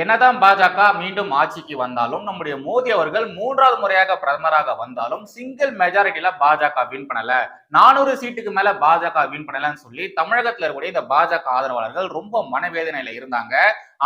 என்னதான் பாஜக மீண்டும் ஆட்சிக்கு வந்தாலும் நம்முடைய மோடி அவர்கள் மூன்றாவது முறையாக பிரதமராக வந்தாலும் சிங்கிள் மெஜாரிட்டியில பாஜக வின் பண்ணல. நானூறு சீட்டுக்கு மேல பாஜக வின் பண்ணலன்னு சொல்லி தமிழகத்துல இருக்கக்கூடிய இந்த பாஜக ஆதரவாளர்கள் ரொம்ப மனவேதனையில இருந்தாங்க.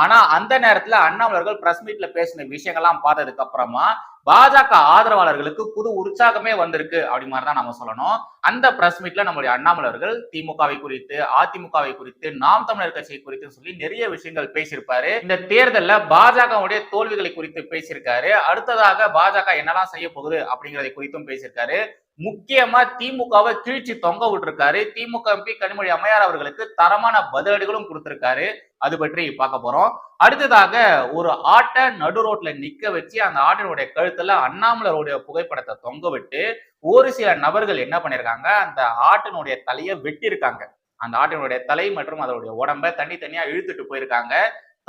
ஆனா அந்த நேரத்துல அண்ணாமலர்கள் பிரஸ் மீட்ல பேசின விஷயங்கள்லாம் பார்த்ததுக்கு அப்புறமா பாஜக ஆதரவாளர்களுக்கு புது உற்சாகமே வந்திருக்கு அப்படி மாதிரி தான் நம்ம சொல்லணும். அந்த பிரஸ் மீட்ல நம்மளுடைய அண்ணாமலர்கள் திமுகவை குறித்து அதிமுகவை குறித்து நாம் தமிழர் கட்சியை குறித்து சொல்லி நிறைய விஷயங்கள் பேசியிருப்பாரு. இந்த தேர்தல்ல பாஜகவுடைய தோல்விகளை குறித்து பேசியிருக்காரு. அடுத்ததாக பாஜக என்னெல்லாம் செய்ய போகுது அப்படிங்கறதை குறித்தும் பேசியிருக்காரு. முக்கியமா திமுகவை கீழ்ச்சி தொங்க விட்டுருக்காரு. திமுக எம்பி கனிமொழி அம்மையார் அவர்களுக்கு தரமான பதிலடிகளும் கொடுத்திருக்காரு. அது பற்றி பார்க்க போறோம். அடுத்ததாக ஒரு ஆட்டை நடு ரோட்ல நிக்க வச்சு அந்த ஆட்டினுடைய கழுத்துல அண்ணாமலருடைய புகைப்படத்தை தொங்க விட்டு ஒரு சில நபர்கள் என்ன பண்ணிருக்காங்க? அந்த ஆட்டினுடைய தலையை வெட்டியிருக்காங்க. அந்த ஆட்டினுடைய தலை மற்றும் அதனுடைய உடம்ப தனித்தனியா இழுத்துட்டு போயிருக்காங்க.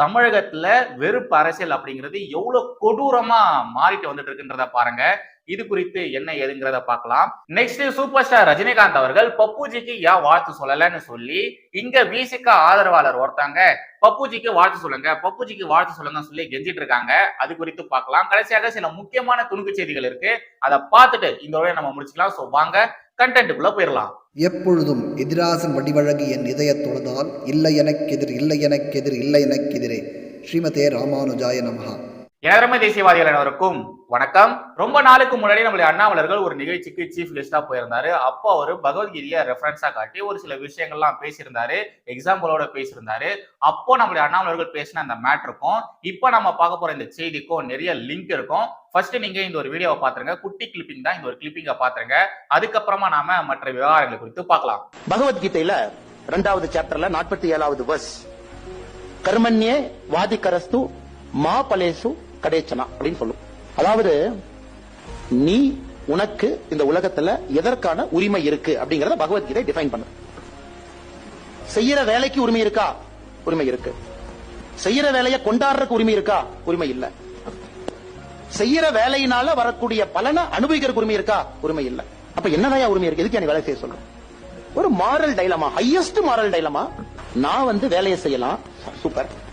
தமிழகத்துல வெறுப்பு அரசியல் அப்படிங்கிறது எவ்வளவு கொடூரமா மாறிட்டு வந்துட்டு இருக்குன்றத பாருங்க. இது குறித்து என்ன ஏதுங்கிறத பார்க்கலாம். நெக்ஸ்ட் சூப்பர் ஸ்டார் ரஜினிகாந்த் அவர்கள் பப்புஜிக்கு ஏன் வாழ்த்து சொல்லலன்னு சொல்லி இங்க விசிக ஆதரவாளர் ஒருத்தாங்க பப்புஜிக்கு வாழ்த்து சொல்லுங்க பப்புஜிக்கு வாழ்த்து சொல்லுங்கன்னு சொல்லி கெஞ்சிட்டு இருக்காங்க. அது குறித்து பார்க்கலாம். கடைசியாக சில முக்கியமான துணுக்கு செய்திகள் இருக்கு. அதை பார்த்துட்டு இந்த உரையை நம்ம முடிச்சுக்கலாம். ஸோ வாங்க கண்டென்ட்டுக்குள்ள போயிடலாம் எப்பொழுதும் எதிராசன் வடிவழகு என் இதயத் தொழுதால் இல்லை எனக்கெதிர் இல்லை எனக்கெதிர் இல்லை எனக்கெதிரே. ஸ்ரீமதே ராமானுஜாய நமகா எனதரமை தேசியவாதிகள் அனைவருக்கும் வணக்கம். ரொம்ப நாளுக்கு முன்னாடி நம்மளுடைய அண்ணாமலர்கள் ஒரு நிகழ்ச்சிக்கு சீஃப் கெஸ்டா போயிருந்தாரு. அப்போ அவர் பகவத்கீதையை ரெஃபரன்ஸா காட்டி ஒரு சில விஷயங்கள்லாம் பேசியிருந்தாரு. எக்ஸாம்பிளோட பேசியிருந்தாரு. அப்போ நம்மளுடைய அண்ணாமலர்கள் பேசின அந்த மேட்ருக்கும் இப்போ நம்ம பார்க்க போற இந்த செய்திக்கும் நிறைய லிங்க் இருக்கும். ஃபர்ஸ்ட் நீங்க இந்த ஒரு வீடியோவை பாத்துருங்க குட்டி கிளிப்பிங் தான் இந்த ஒரு கிளிப்பிங்க பாத்துருங்க அதுக்கப்புறமா நாம மற்ற விவகாரங்களை குறித்து பார்க்கலாம். பகவத்கீதையில ரெண்டாவது சாப்டர்ல நாற்பத்தி ஏழாவது வர்ஸ் கர்மண்யே வாதிகரஸ்து மா பலேசு கடேச்சனா அப்படின்னு சொல்லும். அதாவது நீ உனக்கு இந்த உலகத்துல எதற்கான உரிமை இருக்கு அப்படிங்கறத பகவத்கீதை டிஃபைன் பண்ணு செய்யற வேலைக்கு உரிமை இருக்கா? உரிமை இருக்கு. செய்யற வேலையை கொண்டாடுறதுக்கு உரிமை இருக்கா? உரிமை இல்ல. செய்யற வேலையினால வரக்கூடிய பலனை அனுபவிக்கிறதுக்கு உரிமை இருக்கா? உரிமை இல்ல. அப்ப என்னதான் உரிமை இருக்கு? எதுக்கு நீ வேலை செய்ய சொல்ற? ஒரு moral dilemma highest moral dilemma நான் வந்து வேலையை செய்யலாம். சூப்பர்.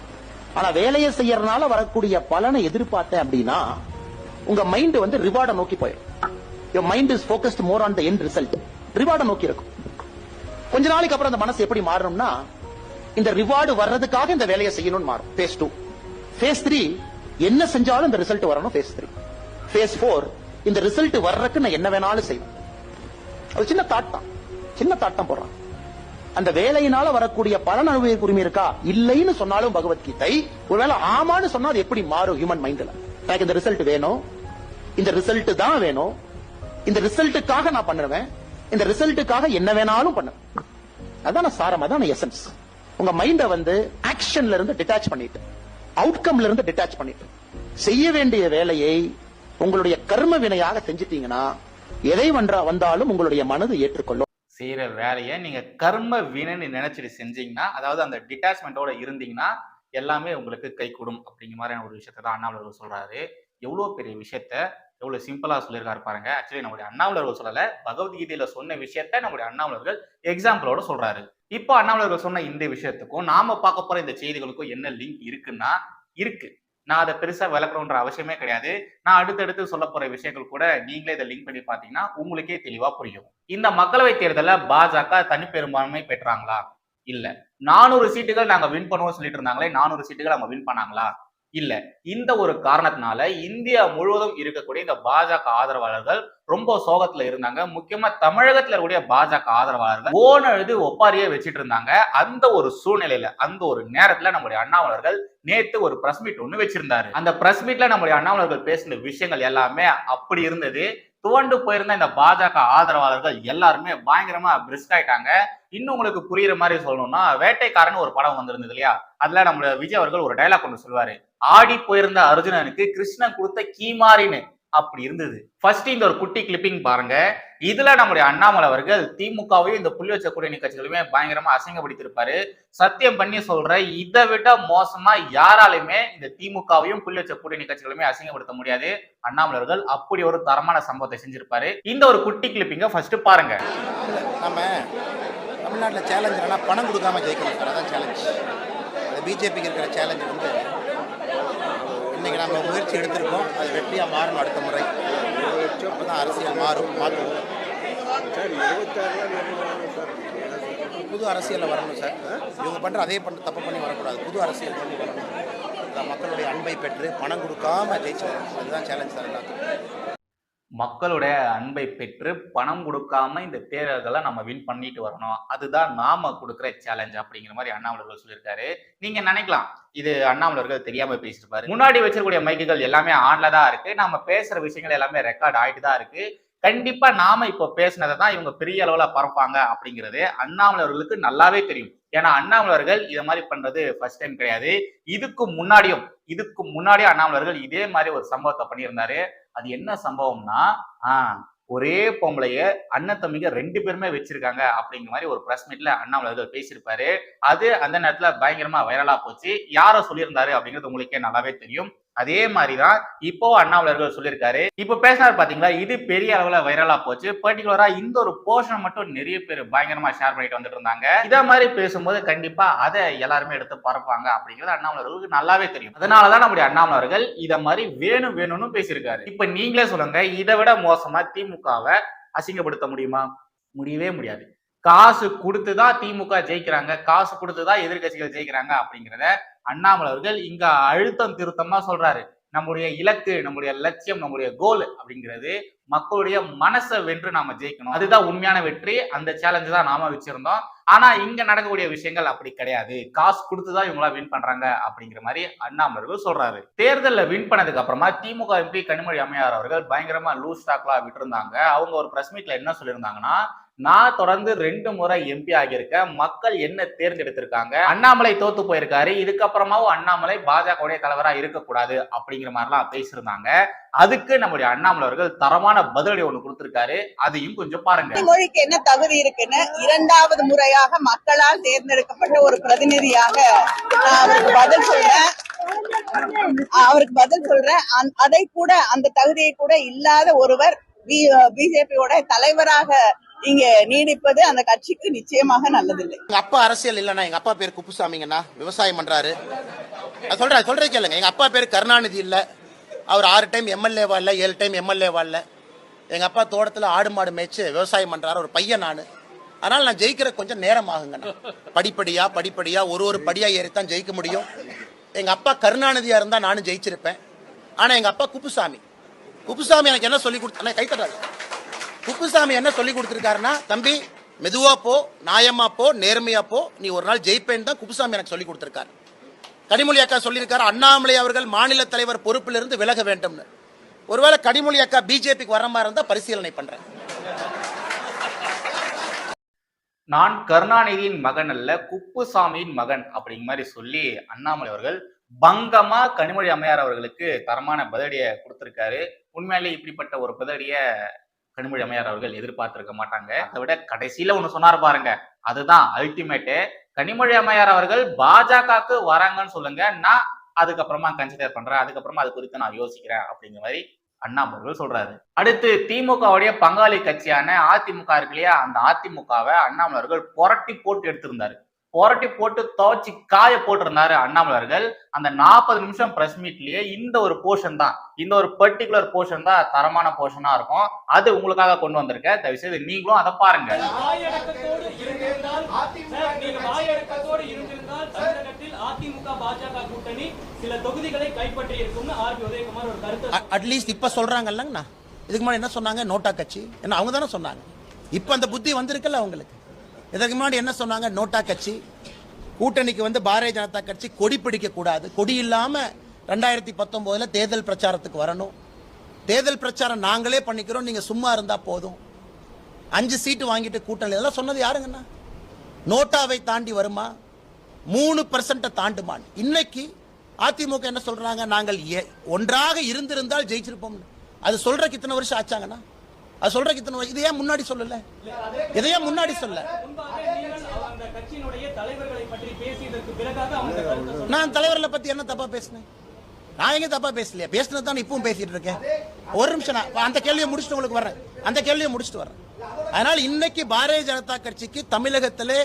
ஆனா வேலையை செய்யறதுனால வரக்கூடிய பலனை எதிர்பார்த்தேன் அப்படின்னா உங்க மைண்ட் வந்து ரிவார்டை நோக்கி போயிடும். Your mind is focused more on the end result ரிவார்டை நோக்கி இருக்கும். கொஞ்ச நாளைக்கு அப்புறம் அந்த மனசு எப்படி மாறணும்னா இந்த ரிவார்டு வர்றதுக்காக இந்த வேலையை செய்யணும்னு மாறும். ஃபேஸ் டூ ஃபேஸ் த்ரீ என்ன செஞ்சாலும் இந்த ரிசல்ட் வரணும் ஃபேஸ் த்ரீ ஃபேஸ் ஃபோர் இந்த ரிசல்ட் வர்றதுக்கு நான் என்ன வேணாலும் செய்வேன். அது சின்ன தாட் தான். சின்ன தாட் தான் போடுறான். அந்த வேலையினால வரக்கூடிய பலன் அனுபவிக்க உரிமை இருக்கா? இல்லைன்னு சொன்னாலும் பகவத்கீதை. ஒருவேளை ஆமான்னு சொன்னா அது எப்படி மாறும் ஹியூமன் மைண்ட்ல எனக்கு இந்த ரிசல்ட் வேணும். இந்த ரிசல்ட் தான் வேணும். இந்த ரிசல்ட்டுக்காக நான் பண்ணுவேன் இந்த ரிசல்ட்டுக்காக என்ன வேணாலும் பண்ணுவேன் அதான சாரம் அதான எசன்ஸ் உங்க மைண்ட வந்து ஆக்ஷன்ல இருந்து டிட்டாச் பண்ணிட்டு அவுட்கம்ல இருந்து டிட்டாச் பண்ணிட்டு செய்ய வேண்டிய வேலையை உங்களுடைய கர்ம வினையாக செஞ்சிட்டீங்கன்னா எதை வன்றா வந்தாலும் உங்களுடைய மனது ஏற்றுக்கொள்ளும். செய்கிற வேலையை நீங்கள் கர்ம வினைன்னு நினைச்சிட்டு செஞ்சீங்கன்னா அதாவது அந்த டிட்டாச்மெண்ட்டோட இருந்தீங்கன்னா எல்லாமே உங்களுக்கு கை கூடும் அப்படிங்கிற மாதிரியான ஒரு விஷயத்த தான் அண்ணாமலர்கள் சொல்கிறாரு எவ்வளோ பெரிய விஷயத்த எவ்வளோ சிம்பிளாக சொல்லியிருக்காரு பாருங்க. ஆக்சுவலி நம்முடைய அண்ணாமலர்கள் சொல்லலை பகவத்கீதையில் சொன்ன விஷயத்த நம்முடைய அண்ணாமலர்கள் எக்ஸாம்பிளோட சொல்கிறாரு இப்போ அண்ணாமலர்கள் சொன்ன இந்த விஷயத்துக்கும் நாம பார்க்க போகிற இந்த செய்திகளுக்கும் என்ன லிங்க் இருக்குன்னா இருக்கு. நான் அதை பெருசா விளக்கணுன்ற அவசியமே கிடையாது. நான் அடுத்தடுத்து சொல்ல போற விஷயங்கள் கூட நீங்களே இதை லிங்க் பண்ணி பாத்தீங்கன்னா உங்களுக்கே தெளிவா புரியும். இந்த மக்களவை தேர்தலில் பாஜக தனிப்பெரும்பான்மை பெற்றாங்களா? இல்ல. நானூறு சீட்டுகள் நாங்க வின் பண்ணுவோம் சொல்லிட்டு இருந்தாங்களே நானூறு சீட்டுகள் அவங்க வின் பண்ணாங்களா? இல்ல. இந்த ஒரு காரணத்தினால இந்தியா முழுவதும் இருக்கக்கூடிய இந்த பாஜக ஆதரவாளர்கள் ரொம்ப சோகத்துல இருந்தாங்க. முக்கியமா தமிழகத்துல இருக்கக்கூடிய பாஜக ஆதரவாளர்கள் ஓன எழுதி ஒப்பாரியே வச்சிட்டு இருந்தாங்க. அந்த ஒரு சூழ்நிலையில அந்த ஒரு நேரத்துல நம்முடைய அண்ணாமலர்கள் நேத்து ஒரு பிரஸ் மீட் ஒண்ணு வச்சிருந்தாரு. அந்த பிரஸ் மீட்ல நம்முடைய அண்ணாமலர்கள் பேசின விஷயங்கள் எல்லாமே அப்படி இருந்தது. துவண்டு போயிருந்த இந்த பாஜக ஆதரவாளர்கள் எல்லாருமே பயங்கரமா பிரிஸ்க் ஆயிட்டாங்க. இன்னும் உங்களுக்கு புரியுற மாதிரி சொல்லணும்னா வேட்டைக்காரன் ஒரு படம் வந்திருந்தது இல்லையா? அதுல நம்மளோட விஜய் அவர்கள் ஒரு டைலாக் ஒன்று சொல்லுவாரு. ஆடி போயிருந்த அர்ஜுனனுக்கு கிருஷ்ணன் கொடுத்த கீமாரின்னு. அப்படி இருந்தது. ஃபர்ஸ்ட் இந்த ஒரு குட்டி கிளிப்பிங் பாருங்க. இதுல நம்முடைய அண்ணாமலை அவர்கள் திமுகவையும் இந்த புள்ளி வச்ச கூட்டணி கட்சிகளுமே பயங்கரமா அசிங்கப்படுத்திருப்பாரு சத்தியம் பண்ணி சொல்ற இதை விட மோசமா யாராலுமே இந்த திமுகவையும் புள்ளி வச்ச கூட்டணி கட்சிகளுமே அசிங்கப்படுத்த முடியாது. அண்ணாமலர்கள் அப்படி ஒரு தரமான சம்பவத்தை செஞ்சிருப்பாரு. இந்த ஒரு குட்டி கிளிப்பிங்க ஃபர்ஸ்ட் பாருங்க. நம்ம தமிழ்நாட்டில் சேலஞ்ச் பணம் கொடுக்காம ஜெயிக்கணும். அதான் சேலஞ்ச் பிஜேபிக்கு இருக்கிற சேலஞ்ச் வந்து நம்ம முயற்சி எடுத்திருக்கோம். அது வெற்றியாக மாறணும் அடுத்த முறை. அப்போ தான் அரசியல் மாறும். மாற்றுவோம் புது அரசியலில் வரணும் சார். இவங்க பண்ணுற அதே பண்ண தப்பு பண்ணி வரக்கூடாது. புது அரசியல் பண்ணி வரணும். மக்களுடைய அன்பை பெற்று பணம் கொடுக்காம ஜெயிச்சு வரணும். அதுதான் சேலஞ்ச் சார் எல்லாத்துக்கும். மக்களுடைய அன்பை பெற்று பணம் கொடுக்காம இந்த தேர்தல்களை நம்ம வின் பண்ணிட்டு வரணும். அதுதான் நாம கொடுக்குற சேலஞ்ச் அப்படிங்கிற மாதிரி அண்ணாமலர்கள் சொல்லியிருக்காரு. நீங்க நினைக்கலாம். இது அண்ணாமலர்கள் தெரியாம பேசியிருப்பாரு முன்னாடி வச்சிருக்கக்கூடிய மைக்குகள் எல்லாமே ஆன்ல தான் இருக்கு. நம்ம பேசுற விஷயங்கள் எல்லாமே ரெக்கார்ட் ஆயிட்டு தான் இருக்கு. கண்டிப்பா நாம இப்போ பேசினதை தான் இவங்க பெரிய அளவுல பரப்பாங்க அப்படிங்கிறது அண்ணாமலர்களுக்கு நல்லாவே தெரியும். ஏன்னா அண்ணாமலர்கள் இதை மாதிரி பண்றது ஃபர்ஸ்ட் டைம் கிடையாது. இதுக்கு முன்னாடியும் இதுக்கு முன்னாடியும் அண்ணாமலர்கள் இதே மாதிரி ஒரு சம்பவத்தை பண்ணியிருந்தாரு. அது என்ன சம்பவம்னா ஆஹ் ஒரே பொம்பளைய அண்ணன் தம்பிங்க ரெண்டு பேருமே வச்சிருக்காங்க அப்படிங்கிற மாதிரி ஒரு பிரஸ் மீட்ல அண்ணாமலர்கள் பேசியிருப்பாரு. அது அந்த நேரத்துல பயங்கரமா வைரலா போச்சு. யாரோ சொல்லியிருந்தாரு அப்படிங்கிறது உங்களுக்கே நல்லாவே தெரியும். அதே மாதிரி தான் இப்போ அண்ணாமலர்கள் சொல்லியிருக்காரு. இப்போ பேசினார் பாத்தீங்களா? இது பெரிய அளவுல வைரலா போச்சு. பர்டிகுலரா இந்த ஒரு போர்ஷன் மட்டும் நிறைய பேர் பயங்கரமா ஷேர் பண்ணிட்டு வந்துட்டு இருந்தாங்க. இதே மாதிரி பேசும்போது கண்டிப்பா அதை எல்லாருமே எடுத்து பரப்பாங்க அப்படிங்கிறது அண்ணாமலர்களுக்கு நல்லாவே தெரியும். அதனாலதான் நம்முடைய அண்ணாமலர்கள் இதை மாதிரி வேணும் வேணும்னு பேசியிருக்காரு. இப்ப நீங்களே சொல்லுங்க இதை விட மோசமா திமுகவை அசிங்கப்படுத்த முடியுமா? முடியவே முடியாது. காசு கொடுத்துதான் திமுக ஜெயிக்கிறாங்க. காசு கொடுத்துதான் எதிர்க்கட்சிகள் ஜெயிக்கிறாங்க அப்படிங்கிறத அண்ணாமலை அவர்கள் இங்க அழுத்தம் திருத்தமா சொல்றாரு. நம்முடைய இலக்கு நம்முடைய லட்சியம் நம்முடைய கோல் அப்படிங்கிறது மக்களுடைய மனசை வென்று நாம ஜெயிக்கணும். அதுதான் உண்மையான வெற்றி. அந்த சேலஞ்சு தான் நாம வச்சிருந்தோம். ஆனா இங்க நடக்கக்கூடிய விஷயங்கள் அப்படி கிடையாது. காசு கொடுத்துதான் இவங்களா வின் பண்றாங்க அப்படிங்கிற மாதிரி அண்ணாமலர்கள் சொல்றாரு. தேர்தலில் வின் பண்ணதுக்கு அப்புறமா திமுக எம்பி கனிமொழி அம்மையார் அவர்கள் பயங்கரமா லூஸ் ஸ்டாக்லாம் விட்டுருந்தாங்க. அவங்க ஒரு பிரஸ் மீட்ல என்ன சொல்லியிருந்தாங்கன்னா நான் தொடர்ந்து ரெண்டு முறை எம்பி ஆகியிருக்கேன். மக்கள் என்ன தேர்ந்தெடுத்திருக்காங்க? அண்ணாமலை தோத்து போயிருக்காரு. இதுக்கப்புறமாவும் அண்ணாமலை பாஜகவுடைய தலைவரா இருக்கக்கூடாது அப்படிங்கிற மாதிரிலாம் பேசியிருந்தாங்க. அதுக்கு நம்முடைய அண்ணாமலை அவர்கள் தரமான பதிலடி ஒண்ணு கொடுத்திருக்காரு. அதையும் கொஞ்சம் பாருங்க. மொழிக்கு என்ன தகுதி இருக்குன்னு இரண்டாவது முறையாக மக்களால் தேர்ந்தெடுக்கப்பட்ட ஒரு பிரதிநிதியாக நான் அவருக்கு பதில் சொல்றேன். அவருக்கு பதில் சொல்றேன். அதை கூட அந்த தகுதியை கூட இல்லாத ஒருவர் பிஜேபியோட தலைவராக இங்க நீடிப்பது அந்த கட்சிக்கு நிச்சயமாக நல்லதில்லை. எங்க அப்பா அரசியல் இல்லைண்ணா எங்க அப்பா பேர் குப்புசாமிங்கண்ணா. விவசாயம் பண்றாரு. அது சொல்றேன் சொல்றேன் கேளுங்க. எங்க அப்பா பேர் கருணாநிதி இல்ல. அவர் ஆறு டைம் எம்எல்ஏவா இல்ல ஏழு டைம் எம்எல்ஏவா இல்ல. எங்க அப்பா தோட்டத்துல ஆடு மாடு மேய்ச்சு விவசாயம் பண்றாரு. ஒரு பையன் நானு. அதனால நான் ஜெயிக்கிற கொஞ்சம் நேரம் ஆகுங்கண்ணா. படிப்படியா படிப்படியா ஒரு ஒரு படியா ஏறித்தான் ஜெயிக்க முடியும். எங்க அப்பா கருணாநிதியா இருந்தா நானும் ஜெயிச்சிருப்பேன். ஆனா எங்க அப்பா குப்புசாமி. குப்புசாமி எனக்கு என்ன சொல்லி கொடுத்தா கை தட்டாது குப்புசாமி என்ன சொல்லி கொடுத்துருக்காருன்னா தம்பி மெதுவா போ நாயமா போ நேர்மையா போ. நீ ஒரு நாள் ஜெயிப்பேன்னு தான் குப்புசாமி எனக்கு சொல்லி கொடுத்துருக்காரு. கனிமொழி அக்கா சொல்லியிருக்காரு அண்ணாமலை அவர்கள் மாநில தலைவர் பொறுப்பிலிருந்து விலக வேண்டும்னு. ஒருவேளை கனிமொழி அக்கா பிஜேபிக்கு வர மாதிரி இருந்தால் பரிசீலனை பண்றேன். நான் கருணாநிதியின் மகன் அல்ல குப்புசாமியின் மகன் அப்படிங்கிற மாதிரி சொல்லி அண்ணாமலை அவர்கள் பங்கமா கனிமொழி அம்மையார் அவர்களுக்கு தரமான பதிலடியை கொடுத்திருக்காரு. உண்மையிலே இப்படிப்பட்ட ஒரு பதடியை கனிமொழி அம்மையார் அவர்கள் எதிர்பார்த்திருக்க மாட்டாங்க. அதை விட கடைசியில ஒண்ணு சொன்னார் பாருங்க. அதுதான் அல்டிமேட்டு கனிமொழி அம்மையார் அவர்கள் பாஜகவுக்கு வராங்கன்னு சொல்லுங்க. நான் அதுக்கப்புறமா கன்சிடர் பண்றேன். அதுக்கப்புறமா அது குறித்து நான் யோசிக்கிறேன் அப்படிங்கிற மாதிரி அண்ணா அவர்கள் சொல்றாரு. அடுத்து திமுகவுடைய பங்காளி கட்சியான அதிமுக இருக்கு இல்லையா? அந்த அதிமுகவை அண்ணாமலர்கள் புரட்டி போட்டு எடுத்திருந்தாரு. புரட்டி போட்டு துவச்சி காய போட்டிருந்தாரு அண்ணாமலை அவர்கள். அந்த நாற்பது நிமிஷம் பிரஸ் மீட்லயே இந்த ஒரு போர்ஷன் தான். இந்த ஒரு பர்டிகுலர் போர்ஷன் தான் தரமான போர்ஷனா இருக்கும். அது உங்களுக்காக கொண்டு வந்திருக்கேன் தயவு செய்து நீங்களும் அதை பாருங்க. வாயடக்கத்தோடு இருந்திருந்தால் சார், நீங்க வாயடக்கத்தோடு இருந்திருந்தால் தமிழகத்தில் அதிமுக பாஜக கூட்டணி சில தொகுதிகளை கைப்பற்றி இருக்கும்னு ஆர் பி உதயகுமார் ஒரு கருத்தை அட்லீஸ்ட் இப்ப சொல்றாங்கல்லங்கண்ணா. இதுக்கு முன்னாடி என்ன சொன்னாங்க? நோட்டா கட்சி. என்ன அவங்க தானே சொன்னாங்க. இப்ப அந்த புத்தி வந்திருக்குல்ல அவங்களுக்கு? இதற்கு முன்னாடி என்ன சொன்னாங்க? நோட்டா கட்சி. கூட்டணிக்கு வந்து பாரதிய ஜனதா கட்சி கொடி பிடிக்க கூடாது. கொடி இல்லாம ரெண்டாயிரத்தி பத்தொன்பதுல தேர்தல் பிரச்சாரத்துக்கு வரணும். தேர்தல் பிரச்சாரம் நாங்களே பண்ணிக்கிறோம். நீங்க சும்மா இருந்தா போதும். அஞ்சு சீட்டு வாங்கிட்டு கூட்டணி இதெல்லாம் சொன்னது யாருங்கண்ணா? நோட்டாவை தாண்டி வருமா? மூணு பர்சன்ட்டை தாண்டுமான் இன்னைக்கு அதிமுக என்ன சொல்றாங்க? நாங்கள் ஒன்றாக இருந்திருந்தால் ஜெயிச்சிருப்போம் அது சொல்றக்கு இத்தனை வருஷம் ஆச்சாங்கண்ணா? அது சொல்றதுக்கு இத்தனை இதையே முன்னாடி சொல்லல? இதையே முன்னாடி சொல்ல அந்த தலைவர்களை நான் தலைவர்களை பத்தி என்ன தப்பா பேசினேன்? நான் எங்க தப்பா பேசலையா? பேசினது தான் இப்பவும் பேசிட்டு இருக்கேன். ஒரு நிமிஷம் நான் அந்த கேள்வியை முடிச்சுட்டு உங்களுக்கு வர்றேன். அந்த கேள்வியை முடிச்சுட்டு வர்றேன். அதனால இன்னைக்கு பாரதிய ஜனதா கட்சிக்கு தமிழகத்திலே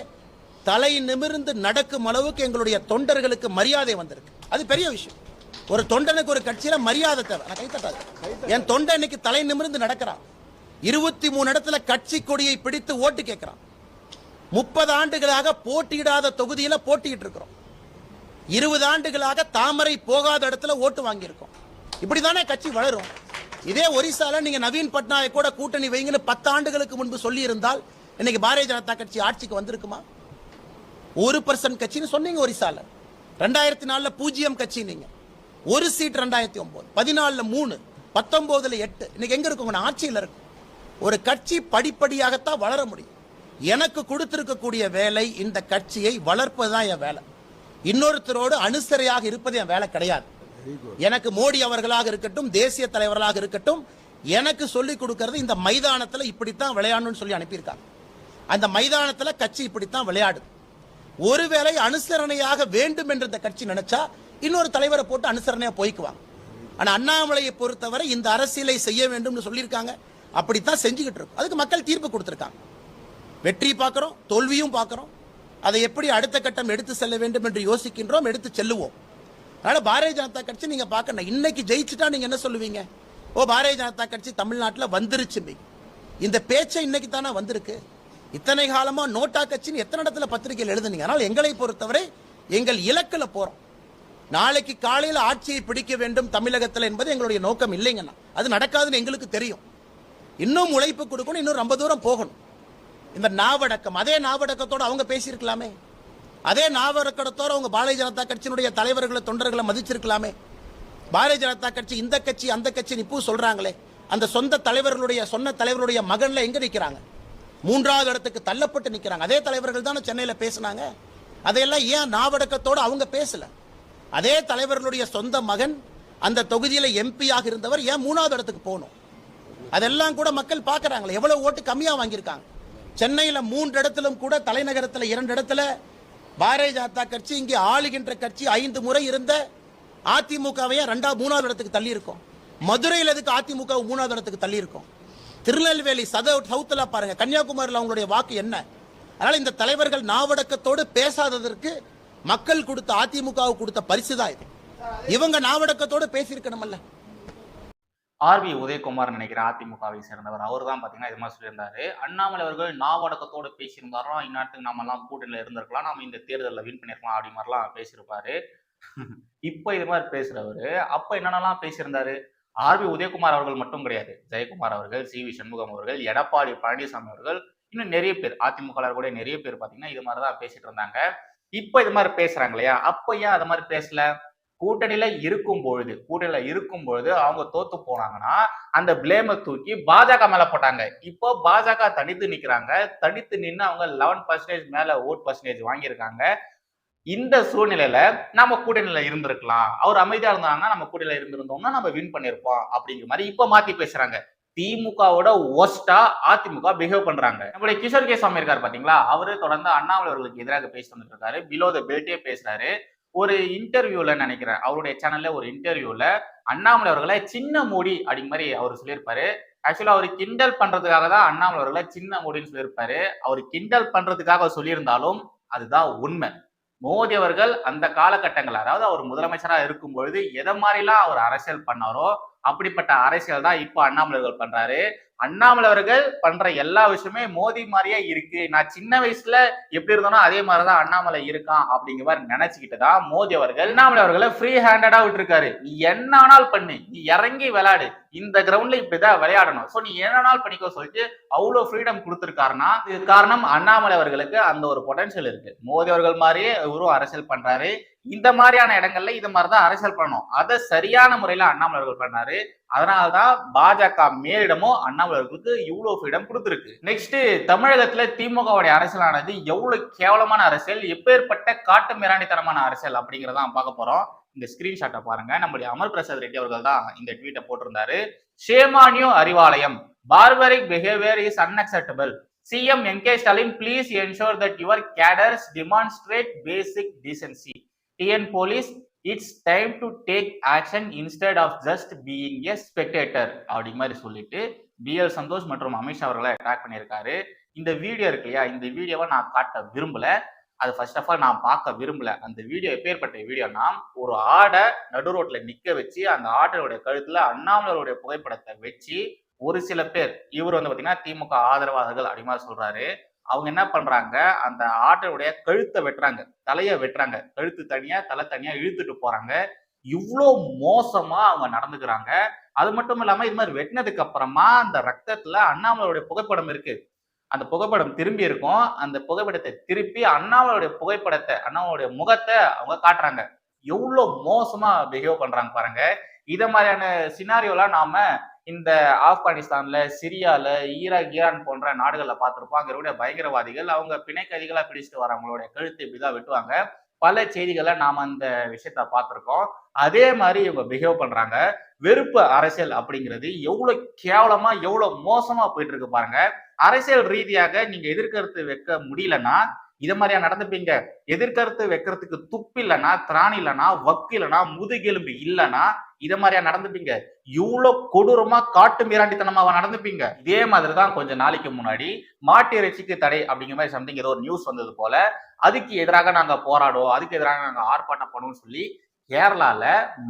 தலை நிமிர்ந்து நடக்கும் அளவுக்கு எங்களுடைய தொண்டர்களுக்கு மரியாதை வந்திருக்கு. அது பெரிய விஷயம். ஒரு தொண்டனுக்கு ஒரு கட்சியில மரியாதை தேவை. நான் கைத்தட்டாது. என் தொண்டன் இன்னைக்கு தலை நிமிர்ந்து நடக்கிறான். இருபத்தி மூணு இடத்துல கட்சி கொடியை பிடித்து ஓட்டு கேட்கிறான். முப்பது ஆண்டுகளாக போட்டியிடாத தொகுதியில போட்டியிட்டு இருக்கிறோம். இருபது ஆண்டுகளாக தாமரை போகாத இடத்துல ஓட்டு வாங்கியிருக்கோம். இப்படிதானே கட்சி வளரும். இதே ஒரிசால நீங்க நவீன் பட்நாயக் கூட கூட்டணி வைங்கன்னு பத்து ஆண்டுகளுக்கு முன்பு சொல்லி இருந்தால் இன்னைக்கு பாரதிய ஜனதா கட்சி ஆட்சிக்கு வந்திருக்குமா? ஒரு பர்சன்ட் கட்சின்னு சொன்னீங்க ஒரிசால. ரெண்டாயிரத்தி நாலுல பூஜ்ஜியம் கட்சி நீங்க. ஒரு சீட் ரெண்டாயிரத்தி ஒன்பது பதினாலுல மூணு. பத்தொன்பதுல எட்டு. இன்னைக்கு எங்க இருக்கும் ஆட்சியில் இருக்கும் ஒரு கட்சி படிப்படியாகத்தான் வளர முடியும். எனக்கு கொடுத்திருக்கக்கூடிய வேலை இந்த கட்சியை வளர்ப்பதுதான் என் வேலை. இன்னொருத்தரோடு அனுசரையாக இருப்பது என் வேலை கிடையாது. எனக்கு மோடி அவர்களாக இருக்கட்டும் தேசிய தலைவர்களாக இருக்கட்டும் எனக்கு சொல்லிக் கொடுக்கிறது இந்த மைதானத்துல இப்படித்தான் விளையாடணும்னு சொல்லி அனுப்பியிருக்காங்க. அந்த மைதானத்துல கட்சி இப்படித்தான் விளையாடுது. ஒருவேளை அனுசரணையாக வேண்டும் என்று இந்த கட்சி நினைச்சா இன்னொரு தலைவரை போட்டு அனுசரணையா போய்க்குவாங்க. ஆனா அண்ணாமலையை பொறுத்தவரை இந்த அரசியலை செய்ய வேண்டும்னு சொல்லியிருக்காங்க. அப்படித்தான் செஞ்சுக்கிட்டு இருக்கும். அதுக்கு மக்கள் தீர்ப்பு கொடுத்துருக்காங்க. வெற்றி பார்க்குறோம் தோல்வியும் பார்க்குறோம். அதை எப்படி அடுத்த கட்டம் எடுத்து செல்ல வேண்டும் என்று யோசிக்கின்றோம் எடுத்து செல்லுவோம். அதனால் பாரதிய ஜனதா கட்சி நீங்கள் பார்க்கணும். இன்னைக்கு ஜெயிச்சுட்டா நீங்கள் என்ன சொல்லுவீங்க? ஓ பாரதிய ஜனதா கட்சி தமிழ்நாட்டில் வந்துருச்சு இந்த பேச்சை இன்னைக்கு தானே வந்திருக்கு? இத்தனை காலமாக நோட்டா கட்சின்னு எத்தனை இடத்துல பத்திரிகையில் எழுதுனீங்க? அதனால் எங்களை பொறுத்தவரை எங்கள் இலக்கில் போகிறோம் நாளைக்கு காலையில் ஆட்சியை பிடிக்க வேண்டும் தமிழகத்தில் என்பது எங்களுடைய நோக்கம் இல்லைங்கண்ணா. அது நடக்காதுன்னு எங்களுக்கு தெரியும். இன்னும் உழைப்பு கொடுக்கணும் இன்னும் ரொம்ப தூரம் போகணும். இந்த நாவடக்கம் அதே நாவடக்கத்தோடு அவங்க பேசியிருக்கலாமே. அதே நாவடக்கத்தோடு அவங்க பாரதிய ஜனதா கட்சியினுடைய தலைவர்களை தொண்டர்களை மதிச்சிருக்கலாமே. பாரதிய ஜனதா கட்சி இந்த கட்சி அந்த கட்சி இப்போ சொல்கிறாங்களே அந்த சொந்த தலைவர்களுடைய சொன்ன தலைவருடைய மகனில் எங்கே நிற்கிறாங்க மூன்றாவது இடத்துக்கு தள்ளப்பட்டு நிற்கிறாங்க அதே தலைவர்கள் தானே சென்னையில் பேசினாங்க. அதையெல்லாம் ஏன் நாவடக்கத்தோடு அவங்க பேசலை? அதே தலைவர்களுடைய சொந்த மகன் அந்த தொகுதியில் எம்பியாக இருந்தவர் ஏன் மூணாவது இடத்துக்கு போகணும்? அதெல்லாம் கூட மக்கள் பார்க்குறாங்களே. எவ்வளோ ஓட்டு கம்மியாக வாங்கியிருக்காங்க. சென்னையில் மூன்று இடத்திலும் கூட தலைநகரத்தில் இரண்டு இடத்துல பாரதிய ஜனதா கட்சி இங்கே ஆளுகின்ற கட்சி ஐந்து முறை இருந்த அதிமுகவையே ரெண்டா மூணாவது இடத்துக்கு தள்ளி இருக்கும் மதுரையில் எதுக்கு அதிமுக மூணாவது இடத்துக்கு தள்ளி இருக்கும் திருநெல்வேலி சத சவுத்தில் பாருங்க கன்னியாகுமரியில் அவங்களுடைய வாக்கு என்ன? அதனால் இந்த தலைவர்கள் நாவடக்கத்தோடு பேசாததற்கு மக்கள் கொடுத்த அதிமுகவுக்கு கொடுத்த பரிசு தான் இது. இவங்க நாவடக்கத்தோடு பேசியிருக்கணுமல்ல. ஆர்வி உதயகுமார் நினைக்கிறேன் அதிமுகவை சேர்ந்தவர். அவர் தான் பார்த்தீங்கன்னா இது மாதிரி சொல்லியிருந்தாரு. அண்ணாமலை அவர்கள் நாவடக்கத்தோடு பேசியிருந்தாரோ? இந்நாட்டுக்கு நம்ம எல்லாம் இருந்திருக்கலாம். நம்ம இந்த தேர்தலில் வின் பண்ணியிருக்கலாம் அப்படி மாதிரிலாம் பேசியிருப்பாரு. இப்போ இது மாதிரி பேசுறவரு அப்போ என்னென்னலாம் பேசியிருந்தாரு? ஆர்வி உதயகுமார் அவர்கள் மட்டும் கிடையாது. ஜெயக்குமார் அவர்கள் சி வி சண்முகம் அவர்கள் எடப்பாடி பழனிசாமி அவர்கள் இன்னும் நிறைய பேர். அதிமுக கூட நிறைய பேர் பார்த்தீங்கன்னா இது மாதிரி தான் பேசிட்டு இருந்தாங்க. இப்போ இது மாதிரி பேசுறாங்க இல்லையா? அப்போ ஏன் அது மாதிரி பேசல? கூட்டணியில இருக்கும் பொழுது கூட்டணியில இருக்கும் பொழுது அவங்க தோத்து போனாங்கன்னா அந்த பிளேமை தூக்கி பாஜக மேல போட்டாங்க. இப்போ பாஜக தனித்து நிக்கிறாங்க. தனித்து நின்று அவங்க லெவன் பர்சன்டேஜ் மேல ஓட் பர்சன்டேஜ் வாங்கியிருக்காங்க. இந்த சூழ்நிலையில நம்ம கூட்டணியில இருந்திருக்கலாம். அவர் அமைதியா இருந்தாங்கன்னா நம்ம கூட்டணியில இருந்திருந்தோம்னா நம்ம வின் பண்ணிருப்போம் அப்படிங்கிற மாதிரி இப்ப மாத்தி பேசுறாங்க. திமுகவோட ஒஸ்டா அதிமுக பிஹேவ் பண்றாங்க. நம்மளுடைய கிஷோர் கே சாமி இருக்காரு பாத்தீங்களா? அவரு தொடர்ந்து அண்ணாமலை அவர்களுக்கு எதிராக பேசி வந்துட்டு இருக்காரு. பிலோ த பெல்ட்டே பேசுறாரு. ஒரு இன்டர்வியூல நினைக்கிறேன். அவருடைய சேனல்ல ஒரு இன்டர்வியூல அண்ணாமலை அவர்களை சின்ன மூடி அப்படிங்கிற மாதிரி அவர் சொல்லியிருப்பாரு. ஆக்சுவலா அவர் கிண்டல் பண்றதுக்காக தான் அண்ணாமலை அவர்களை சின்ன மூடின்னு சொல்லியிருப்பாரு. அவர் கிண்டல் பண்றதுக்காக சொல்லியிருந்தாலும் அதுதான் உண்மை. மோடி அவர்கள் அந்த காலகட்டங்கள் அதாவது அவர் முதலமைச்சரா இருக்கும் பொழுது எதை மாதிரிலாம் அவர் அரசியல் பண்ணாரோ அப்படிப்பட்ட அரசியல் தான் இப்போ அண்ணாமலை அவர்கள் பண்றாரு. அண்ணாமலை அவர்கள் பண்ற எல்லா விஷயமே மோதி மாதிரியே இருக்கு. நான் சின்ன வயசுல எப்படி இருந்தோனோ அதே மாதிரிதான் அண்ணாமலை இருக்கான் அப்படிங்கிற மாதிரி நினைச்சுக்கிட்டு தான் மோதி அவர்கள் அண்ணாமலை அவர்களை ஃப்ரீ ஹேண்டடா விட்டுருக்காரு. நீ என்ன ஆனாலும் பண்ணு நீ இறங்கி விளையாடு. இந்த கிரவுண்ட்ல இப்படிதான் விளையாடணும். சோ நீ என்ன வேணாலும் பண்ணிக்கோ சொல்லிட்டு அவ்வளவு ஃப்ரீடம் கொடுத்துருக்காருன்னா இது காரணம் அண்ணாமலை அவர்களுக்கு அந்த ஒரு பொட்டன்ஷியல் இருக்கு. மோதி அவர்கள் மாதிரியே இவரும் அரசியல் பண்றாரு. இந்த மாதிரியான இடங்கள்ல இது மாதிரிதான் அரசியல் பண்ணணும். அதை சரியான முறையில அண்ணாமலை அவர்கள் பண்ணாரு. அதனாலதான் பாஜக மேலிடமும் அண்ணாமலை அவர்களுக்கு இவ்வளவு ஃப்ரீடம் கொடுத்துருக்கு. நெக்ஸ்ட் தமிழகத்துல திமுகவுடைய அரசியலானது எவ்வளவு கேவலமான அரசியல் எப்பேற்பட்ட காட்டு மிராண்டித்தனமான அரசியல் அப்படிங்கிறதான் பார்க்க போறோம். இந்த ஸ்கிரீன்ஷாட்டை பாருங்க. நம்முடைய அமர் பிரசாத் ரெட்டி அவர்கள் தான் இந்த ட்வீட்டை போட்டிருந்தாரு. Shame on you Arivalayam. Barbaric behaviour is unacceptable CM M K Stalin please ensure that your cadres demonstrate basic decency TN police it's time to take action instead of just being a spectator அப்படிங்க மாதிரி சொல்லிட்டு PL Santhosh மற்றும் அமித்ஷா அவர்களை attack பண்ணியிருக்காரு. இந்த video இருக்கு இல்லையா? இந்த வீடியோவை நான் காட்ட விரும்பல. அது ஃபர்ஸ்ட் ஆஃப் ஆல் நான் பார்க்க விரும்பல. அந்த வீடியோ எப்பேற்பட்ட வீடியோனா ஒரு ஆடை நடு ரோட்ல நிக்க வச்சு அந்த ஆட்டோடைய கழுத்துல அண்ணாமலருடைய புகைப்படத்தை வச்சு ஒரு சில பேர் இவர் வந்து பாத்தீங்கன்னா திமுக ஆதரவாளர்கள் அப்படிமா சொல்றாரு. அவங்க என்ன பண்றாங்க அந்த ஆட்டனுடைய கழுத்தை வெட்டுறாங்க தலையை வெட்டுறாங்க. கழுத்து தனியா தலை தனியா இழுத்துட்டு போறாங்க. இவ்வளோ மோசமா அவங்க நடந்துக்கிறாங்க. அது மட்டும் இல்லாம இது மாதிரி வெட்டினதுக்கு அப்புறமா அந்த ரத்தத்துல அண்ணாமலையோட புகைப்படம் இருக்கு. அந்த புகைப்படம் திரும்பி இருக்கும். அந்த புகைப்படத்தை திருப்பி அண்ணாவோடைய புகைப்படத்தை அண்ணாவோடைய முகத்தை அவங்க காட்டுறாங்க. எவ்வளோ மோசமா பிஹேவ் பண்றாங்க பாருங்க. இத மாதிரியான சினாரியோலாம் நாம இந்த ஆப்கானிஸ்தான்ல சிரியால ஈராக் ஈரான் போன்ற நாடுகள்ல பார்த்துருப்போம். அங்க இருக்கக்கூடிய பயங்கரவாதிகள் அவங்க பிணைக்கதிகளா பிடிச்சிட்டு வரவங்களுடைய கழுத்து இப்படிதான் வெட்டுவாங்க. பல செய்திகளை நாம அந்த விஷயத்த பார்த்துருக்கோம். அதே மாதிரி இவங்க பிஹேவ் பண்றாங்க. வெறுப்பு அரசியல் அப்படிங்கிறது எவ்வளவு கேவலமா எவ்வளவு மோசமா போயிட்டு இருக்கு பாருங்க. அரசியல் ரீதியாக நீங்க எதிர்கருத்து வைக்க முடியலன்னா இதை மாதிரியா நடந்துப்பீங்க. எதிர்கருத்து வைக்கிறதுக்கு துப்பு இல்லைன்னா திராணி இல்லைன்னா வக்கு இல்லைன்னா முதுகெலும்பு இல்லைன்னா இத மாதிரியா நடந்துப்பீங்க. இவ்வளவு கொடூரமா காட்டு மீராண்டித்தனமாக நடந்துப்பீங்க. இதே மாதிரிதான் கொஞ்ச நாளைக்கு முன்னாடி மாட்டு இறைச்சிக்கு தடை அப்படிங்கிற மாதிரி சம்திங் ஏதோ ஒரு நியூஸ் வந்தது போல அதுக்கு எதிராக நாங்க போராடுவோம் அதுக்கு எதிராக நாங்க ஆர்ப்பாட்டம் பண்ணுவோம்னு சொல்லி கேரளால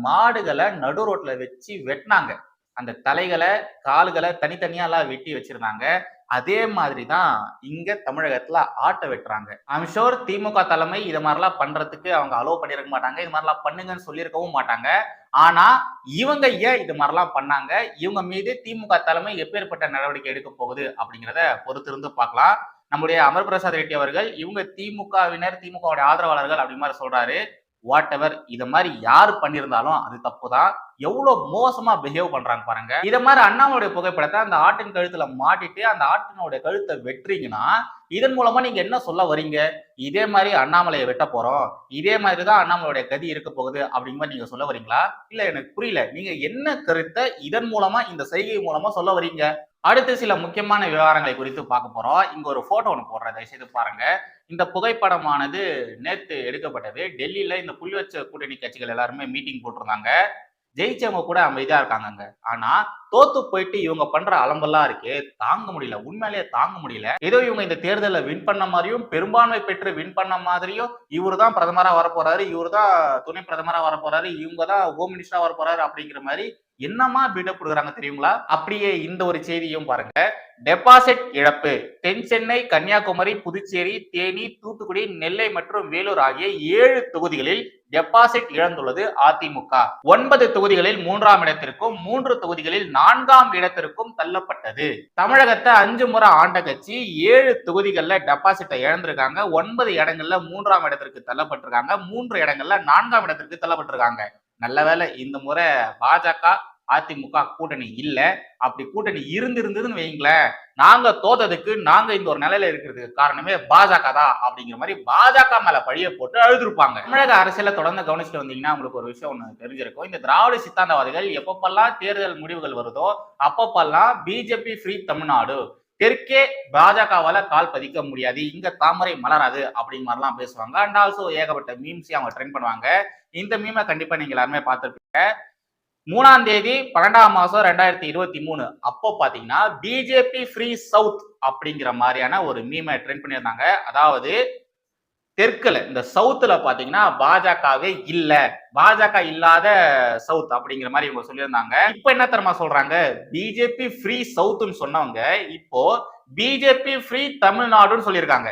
மாடுகளை நடு ரோட்ல வச்சு வெட்டினாங்க. அந்த தலைகளை கால்களை தனித்தனியா எல்லாம் வெட்டி வச்சிருந்தாங்க. அதே மாதிரி தான் இங்க தமிழகத்துல ஆட்டை வெட்டுறாங்க. அம்ஷோர் திமுக தலைமை இது மாதிரிலாம் பண்றதுக்கு அவங்க அலோவ் பண்ணிருக்க மாட்டாங்க. இது மாதிரிலாம் பண்ணுங்கன்னு சொல்லியிருக்கவும் மாட்டாங்க. ஆனா இவங்க ஏன் இது மாதிரிலாம் பண்ணாங்க? இவங்க மீது திமுக தலைமை எப்பேற்பட்ட நடவடிக்கை எடுக்க போகுது அப்படிங்கிறத பொறுத்திருந்து பார்க்கலாம். நம்முடைய அமர் பிரசாத் ரெட்டி அவர்கள் இவங்க திமுகவினர் திமுகவுடைய ஆதரவாளர்கள் அப்படி மாதிரி சொல்றாரு. வாட் எவர் இத மாதிரி யார் பண்ணியிருந்தாலும் அது தப்பு தான் எவ்வளவு மோசமா பிஹேவ் பண்றாங்க பாருங்க. இத மாதிரி அண்ணாமலையுடைய புகைப்படத்தை அந்த ஆட்டின் கழுத்துல மாட்டிட்டு அந்த ஆட்டினுடைய கழுத்தை வெட்டுறீங்கன்னா இதன் மூலமா நீங்க என்ன சொல்ல வரீங்க? இதே மாதிரி அண்ணாமலையை வெட்ட போறோம். இதே மாதிரி தான் அண்ணாமலையுடைய கதி இருக்க போகுது அப்படிங்கிற மாதிரி நீங்க சொல்ல வரீங்களா? இல்ல எனக்கு புரியல. நீங்க என்ன கருத்தை இதன் மூலமா இந்த செய்கை மூலமா சொல்ல வரீங்க? அடுத்து சில முக்கியமான விவகாரங்களை குறித்து பார்க்க போறோம். இங்க ஒரு போட்டோ ஒன்று போடுறேன். தயவுசெய்து பாருங்க. இந்த புகைப்படமானது நேத்து எடுக்கப்பட்டது. டெல்லியில இந்த புள்ளிவச்ச கூட்டணி கட்சிகள் எல்லாருமே மீட்டிங் போட்டிருந்தாங்க. ஜெயிச்சவங்க கூட அமைதியா இருக்காங்க ஆனா தோத்து போயிட்டு இவங்க பண்ற அலம்பெல்லாம் இருக்கே தாங்க முடியல. உண்மையிலேயே தாங்க முடியல. ஏதோ இவங்க இந்த தேர்தலில் வின் பண்ண மாதிரியும் பெரும்பான்மை பெற்று வின் பண்ண மாதிரியும் இவரு தான் பிரதமரா வரப்போறாரு இவரு தான் துணை பிரதமரா வரப்போறாரு இவங்க தான் ஹோம் மினிஸ்டரா வரப்போறாரு அப்படிங்கிற மாதிரி என்னமா பில்டப் கொடுக்குறாங்க தெரியுங்களா? அப்படியே இந்த ஒரு செய்தியும் பாருங்க. டெபாசிட் இழப்பு. தென் சென்னை கன்னியாகுமரி புதுச்சேரி தேனி தூத்துக்குடி நெல்லை மற்றும் வேலூர் ஆகிய ஏழு தொகுதிகளில் டெபாசிட் இழந்துள்ளது அதிமுக. ஒன்பது தொகுதிகளில் மூன்றாம் இடத்திற்கும் மூன்று தொகுதிகளில் நான்காம் இடத்திற்கும் தள்ளப்பட்டது. தமிழகத்தை அஞ்சு முறை ஆண்ட கட்சி ஏழு தொகுதிகளில் டெபாசிட்டை இழந்திருக்காங்க. ஒன்பது இடங்கள்ல மூன்றாம் இடத்திற்கு தள்ளப்பட்டிருக்காங்க. மூன்று இடங்கள்ல நான்காம் இடத்திற்கு தள்ளப்பட்டிருக்காங்க. நல்ல வேளை இந்த முறை பாஜக அதிமுக கூட்டணி இல்ல. அப்படி கூட்டணி இருந்திருந்ததுன்னு வைங்களேன் நாங்க தோத்ததுக்கு நாங்க இந்த ஒரு நிலையில இருக்கிறதுக்கு காரணமே பாஜக தான் அப்படிங்கிற மாதிரி பாஜக மேல பழிய போட்டு அழுதுருப்பாங்க. தமிழக அரசியல தொடர்ந்து கவனிச்சுட்டு வந்தீங்கன்னா உங்களுக்கு ஒரு விஷயம் ஒண்ணு தெரிஞ்சிருக்கும். இந்த திராவிட சித்தாந்தவாதிகள் எப்பப்பெல்லாம் தேர்தல் முடிவுகள் வருதோ அப்பப்பெல்லாம் பிஜேபி ஃப்ரீ தமிழ்நாடு. தெற்கே பாஜகவால கால் பதிக்க முடியாது. இங்க தாமரை மலராது அப்படிங்கிற மாதிரிலாம் பேசுவாங்க. அண்ட் ஆல்சோ ஏகப்பட்ட மீம்ஸையும் அவங்க ட்ரெண்ட் பண்ணுவாங்க. இந்த மீமை கண்டிப்பா நீங்க எல்லாருமே பார்த்துருப்பீங்க. மூணாம் தேதி பன்னெண்டாம் மாசம் ரெண்டாயிரத்தி இருபத்தி மூணு. அப்போ பாத்தீங்கன்னா பிஜேபி ஃப்ரீ சவுத் அப்படிங்கிற மாதிரியான ஒரு மீமை ட்ரெண்ட் பண்ணியிருந்தாங்க. அதாவது தெற்குல இந்த சவுத்துல பாத்தீங்கன்னா பாஜகவே இல்ல. பாஜக இல்லாத சவுத் அப்படிங்கிற மாதிரி இவங்க சொல்லியிருந்தாங்க. இப்போ என்ன தரமா சொல்றாங்க? பிஜேபி ஃப்ரீ சவுத்துன்னு சொன்னவங்க இப்போ பிஜேபி ஃப்ரீ தமிழ்நாடுன்னு சொல்லியிருக்காங்க.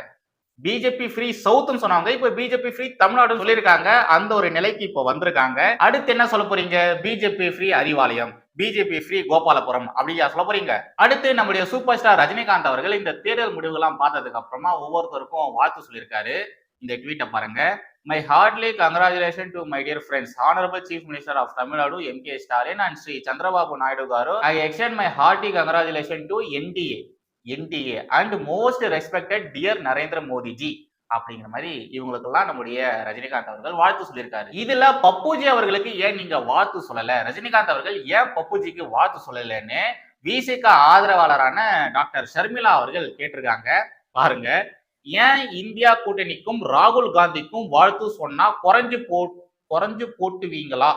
பிஜேபி ஃப்ரீ சவுத்னு சொன்னாங்க. இப்ப பிஜேபி ஃப்ரீ தமிழ்நாடு சொல்லியிருக்காங்க. அந்த ஒரு நிலைக்கு இப்போ வந்திருக்காங்க. அடுத்து என்ன சொல்ல போறீங்க? BJP free Arivalayam BJP free Gopalapuram அப்படியா சொல்ல போறீங்க? அடுத்து நம்முடைய சூப்பர் ஸ்டார் ரஜினிகாந்த் அவர்கள் இந்த தேர்தல் முடிவுகள்லாம் பார்த்ததுக்கு அப்புறமா ஒவ்வொருத்தருக்கும் வாழ்த்து சொல்லியிருக்காரு. இந்த ட்வீட்டை பாருங்க. My heartily congratulation to my dear friends honourable chief minister of Tamil Nadu M K Stalin and Shri Chandrababu Naidu garu I extend my hearty congratulation to NDA NDA and most respected dear Narendra Modiji அப்படிங்கிற மாதிரி இவங்களுக்கெல்லாம் நம்முடைய ரஜினிகாந்த் அவர்கள் வாழ்த்து சொல்லியிருக்காரு. இதுல பப்புஜி அவர்களுக்கு ஏன் நீங்க வாழ்த்து சொல்லல? ரஜினிகாந்த் அவர்கள் ஏன் பப்புஜிக்கு வாழ்த்து சொல்லலன்னு விசிக ஆதரவாளரான டாக்டர் ஷர்மிளா அவர்கள் கேட்டிருக்காங்க. பாருங்க. ஏன் இந்தியா கூட்டணிக்கும் ராகுல் காந்திக்கும் வாழ்த்து சொன்னா குறைஞ்சு போ குறைஞ்சு போட்டுவீங்களா?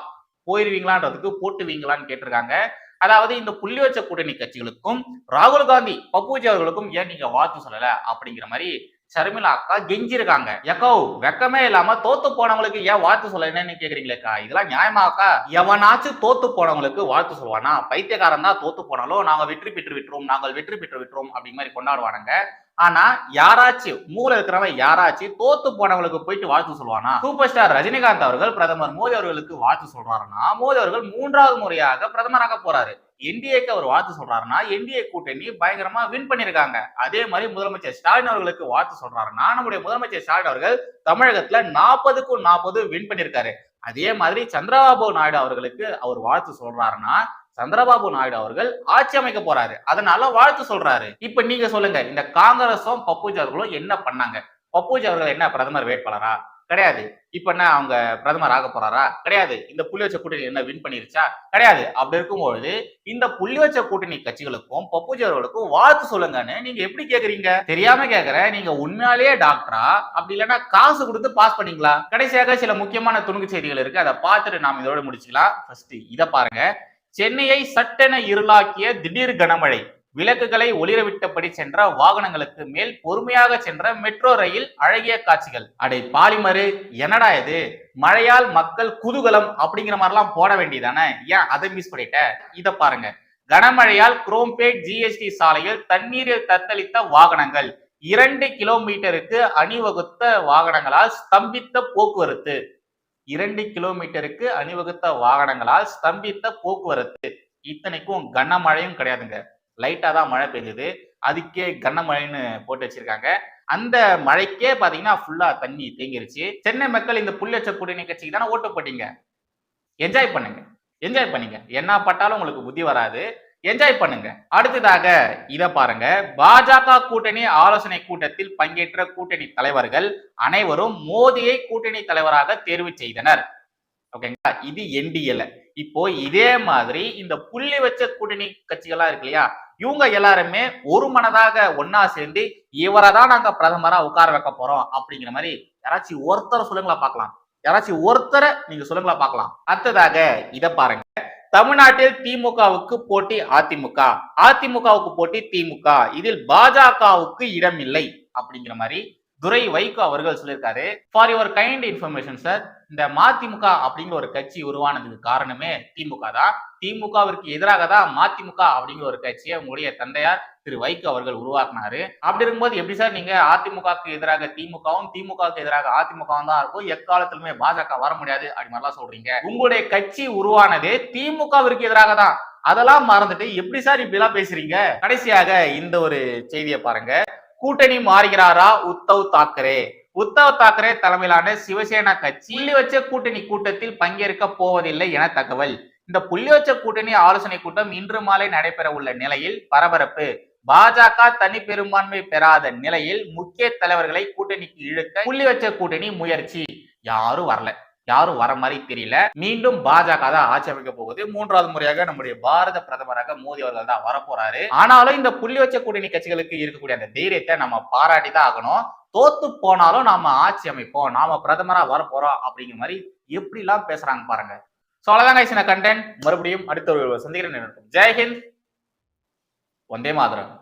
போயிருவீங்களான்றதுக்கு போட்டுவீங்களான்னு கேட்டிருக்காங்க. அதாவது இந்த புள்ளி வச்ச கூட்டணி கட்சிகளுக்கும் ராகுல் காந்தி பப்புஜி அவர்களுக்கும் ஏன் நீங்க வாழ்த்து சொல்லல? அப்படிங்கிற மாதிரி ஷர்மிளா அக்கா கெஞ்சிருக்காங்க. எக்கோ வெக்கமே இல்லாம தோத்து போனவங்களுக்கு ஏன் வாழ்த்து சொல்லணும்னு என்னன்னு கேக்குறீங்களேக்கா? இதெல்லாம் நியாயமா அக்கா எவனாச்சும் தோத்து போனவங்களுக்கு வாழ்த்து சொல்லுவானா? பைத்தியக்காரன் தான் தோத்து போனாலும் நாங்க வெற்றி பெற்று விட்டுரும் நாங்கள் வெற்றி பெற்று விட்டுரும் அப்படி மாதிரி கொண்டாடுவானுங்க. ஆனா யாராச்சும் மூல இருக்கிறவன் யாராச்சும் தோத்து போனவங்களுக்கு போயிட்டு வாழ்த்து சொல்லுவானா? சூப்பர் ஸ்டார் ரஜினிகாந்த் அவர்கள் பிரதமர் மோடி அவர்களுக்கு வாழ்த்து சொல்றாருன்னா மோடி அவர்கள் மூன்றாவது முறையாக பிரதமராக போறாரு. என்டிஏக்கு அவர் வாழ்த்து சொல்றாருன்னா என்டிஏ கூட்டணி பயங்கரமா வின் பண்ணிருக்காங்க அதே மாதிரி முதலமைச்சர் ஸ்டாலின் அவர்களுக்கு வாழ்த்து சொல்றாருன்னா நம்முடைய முதலமைச்சர் ஸ்டாலின் அவர்கள் தமிழகத்துல நாற்பதுக்கும் நாற்பது வின் பண்ணிருக்காரு அதே மாதிரி சந்திரபாபு நாயுடு அவர்களுக்கு அவர் வாழ்த்து சொல்றாருன்னா சந்திரபாபு நாயுடு அவர்கள் ஆட்சி அமைக்க போறாரு. அதனால வாழ்த்து சொல்றாரு. இப்ப நீங்க சொல்லுங்க இந்த காங்கிரஸும் பப்பூஜி அவர்களும் என்ன பண்ணாங்க? பப்பூஜி அவர்கள் என்ன பிரதமர் வேட்பாளரா? கிடையாது. இப்ப என்ன அவங்க பிரதமர் ஆக போறாரா? கிடையாது. இந்த புள்ளி வச்ச கூட்டணி என்ன வின் பண்ணிருச்சா? கிடையாது. அப்படி இருக்கும்பொழுது இந்த புள்ளி வச்ச கூட்டணி கட்சிகளுக்கும் பப்புஜர்களுக்கும் வாழ்த்து சொல்லுங்கன்னு நீங்க எப்படி கேக்குறீங்க? தெரியாம கேக்குற நீங்க உண்மையாலேயே டாக்டரா அப்படி இல்லைன்னா காசு கொடுத்து பாஸ் பண்ணீங்களா? கடைசியாக சில முக்கியமான துணுக்கு செய்திகள் இருக்கு. அதை பார்த்துட்டு நாம இதோட முடிச்சுக்கலாம். ஃபர்ஸ்ட் இதை பாருங்க. சென்னையை சட்டென இருளாக்கிய திடீர் கனமழை. விளக்குகளை ஒளிரவிட்டபடி சென்ற வாகனங்களுக்கு மேல் பொறுமையாக சென்ற மெட்ரோ ரயில் அழகிய காட்சிகள். அடை பாலிமரு என்னடா இது? மழையால் மக்கள் குதூகலம் அப்படிங்கிற மாதிரிலாம் போட வேண்டியதானே? ஏன் அதை மிஸ் பண்ணிட்ட? இதை பாருங்க. கனமழையால் குரோம்பேட் ஜிஎஸ்டி சாலையில் தண்ணீரில் தத்தளித்த வாகனங்கள். இரண்டு கிலோமீட்டருக்கு அணிவகுத்த வாகனங்களால் ஸ்தம்பித்த போக்குவரத்து. இரண்டு கிலோமீட்டருக்கு அணிவகுத்த வாகனங்களால் ஸ்தம்பித்த போக்குவரத்து. இத்தனைக்கும் கனமழையும் கிடையாதுங்க. லைட்டாக தான் மழை பெய்யுது அதுக்கே கனமழைன்னு போட்டு வச்சிருக்காங்க. அந்த மழைக்கே பார்த்தீங்கன்னா ஃபுல்லாக தண்ணி தேங்கிருச்சு. சென்னை மக்கள் இந்த புள்ளச்ச கூட்டணி கட்சிக்கு தானே ஓட்டு போட்டீங்க. என்ஜாய் பண்ணுங்க. என்ஜாய் பண்ணுங்க. என்ன பட்டாலும் உங்களுக்கு புத்தி வராது. என்ஜாய் பண்ணுங்க. அடுத்ததாக இதை பாருங்க. பாஜக கூட்டணி ஆலோசனை கூட்டத்தில் பங்கேற்ற கூட்டணி தலைவர்கள் அனைவரும் மோடியை கூட்டணி தலைவராக தேர்வு செய்தனர். ஓகேங்களா? இது என்டிஎல இப்போ இதே மாதிரி இந்த புள்ளி வச்ச கூட்டணி கட்சிகளா இருக்கு இல்லையா? இவங்க எல்லாருமே ஒரு மனதாக ஒன்னா சேர்ந்து இவரை தான் நாங்க பிரதமரா உட்கார வைக்க போறோம் அப்படிங்கிற மாதிரி யாராச்சும் ஒருத்தரை சொல்லுங்களா பார்க்கலாம். யாராச்சும் ஒருத்தரை நீங்க சொல்லுங்களா பார்க்கலாம். அடுத்ததாக இதை பாருங்க. தமிழ்நாட்டில் திமுகவுக்கு போட்டி அதிமுக. அதிமுகவுக்கு போட்டி திமுக. இதில் பாஜகவுக்கு இடம் இல்லை அப்படிங்கிற மாதிரி துரை வைகோ அவர்கள் சொல்லியிருக்காரு for your kind information sir இந்த மதிமுக அப்படிங்கிற ஒரு கட்சி உருவானதுக்கு காரணமே திமுக தான். திமுகவிற்கு எதிராக தான் மதிமுக அப்படிங்கிற ஒரு கட்சியை உங்களுடைய தந்தையார் திரு வைகோ அவர்கள் உருவாக்குனாரு. அப்படி இருக்கும்போது எப்படி சார் நீங்க அதிமுகவுக்கு எதிராக திமுகவும் திமுகவுக்கு எதிராக அதிமுகவும் தான் இருக்கும். எக்காலத்திலுமே பாஜக வர முடியாது அப்படி மாதிரிலாம் சொல்றீங்க. உங்களுடைய கட்சி உருவானதே திமுகவிற்கு எதிராக தான். அதெல்லாம் மறந்துட்டு எப்படி சார் இப்படி எல்லாம் பேசுறீங்க? கடைசியாக இந்த ஒரு செய்தியை பாருங்க. கூட்டணி மாறுகிறாரா உத்தவ் தாக்கரே? உத்தவ் தாக்கரே தலைமையிலான சிவசேனா கட்சி புள்ளி வச்ச கூட்டணி கூட்டத்தில் பங்கேற்க போவதில்லை என தகவல். இந்த புள்ளி வச்ச கூட்டணி ஆலோசனை கூட்டம் இன்று மாலை நடைபெற உள்ள நிலையில் பரபரப்பு. பாஜக தனி பெரும்பான்மை பெறாத நிலையில் முக்கிய தலைவர்களை கூட்டணிக்கு இழுக்க புள்ளி வச்ச கூட்டணி முயற்சி. யாரும் வரல. யாரும் வர மாதிரி தெரியல. மீண்டும் பாஜக தான் ஆட்சி அமைக்க போகுது. மூன்றாவது முறையாக நம்முடைய பாரத பிரதமராக மோடி அவர்கள் தான் வரப்போறாரு. ஆனாலும் இந்த புள்ளி வச்ச கூட்டணி கட்சிகளுக்கு இருக்கக்கூடிய அந்த தைரியத்தை நம்ம பாராட்டி தான் ஆகணும். தோத்து போனாலும் நாம ஆட்சி அமைப்போம். நாம பிரதமரா வரப்போறோம் அப்படிங்கிற மாதிரி எப்படி எல்லாம் பேசுறாங்க பாருங்க. ஸோ அவ்வளோதான் இந்த கண்டென்ட் மறுபடியும் அடுத்த ஒரு சந்திக்கிறேன். ஜெய்ஹிந்த் வந்தே மாதரம்.